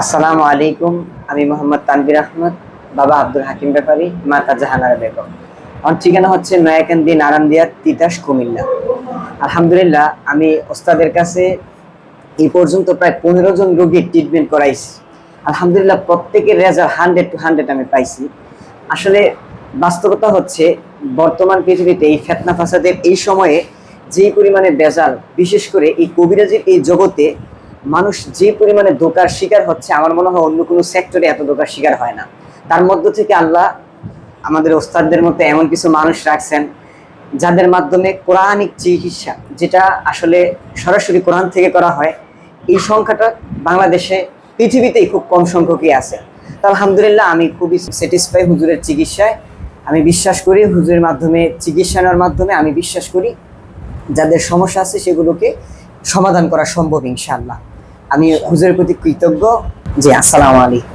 আসসালামু আলাইকুম, আমি মোহাম্মদ তানবির আহমদ, বাবা আব্দুল হাকিম ব্যাপারী, মাতা জাহানারা বেগম। আমার ঠিকানা হচ্ছে নয়াকান্দি নারান্দিয়া, তিতাস, কুমিল্লা। আলহামদুলিল্লাহ, আমি ওস্তাদের কাছে এই পর্যন্ত প্রায় পনেরো জন রোগীর ট্রিটমেন্ট করাইছি। আলহামদুলিল্লাহ, প্রত্যেকের রেজাল্ট হান্ড্রেড টু হান্ড্রেড আমি পাইছি। আসলে বাস্তবতা হচ্ছে, বর্তমান পৃথিবীতে এই ফেতনা ফাসাদের এই সময়ে যে পরিমাণে বেজাল বিশেষ করে এই কবিরাজির এই জগতে মানুষ যে পরিমাণে ধোকার শিকার হচ্ছে, আমার মনে হয় অন্য কোনো সেক্টরে এত ধোকার শিকার হয় না। তার মধ্য থেকে আল্লাহ আমাদের ওস্তাদদের মতো এমন কিছু মানুষ রাখছেন, যাদের মাধ্যমে কোরআনিক চিকিৎসা, যেটা আসলে সরাসরি কোরআন থেকে করা হয়, এই সংখ্যাটা বাংলাদেশে পৃথিবীতেই খুব কম সংখ্যকই আছে। তো আলহামদুলিল্লাহ আমি খুবই স্যাটিসফাই হুজুরের চিকিৎসায়। আমি বিশ্বাস করি হুজুরের মাধ্যমে, চিকিৎসা নেওয়ার মাধ্যমে আমি বিশ্বাস করি। যাদের সমস্যা আছে সেগুলোকে সমাধান করা সম্ভব ইনশাল্লাহ আমি হুজুরের প্রতি কৃতজ্ঞ। যে আসসালামু আলাইকুম।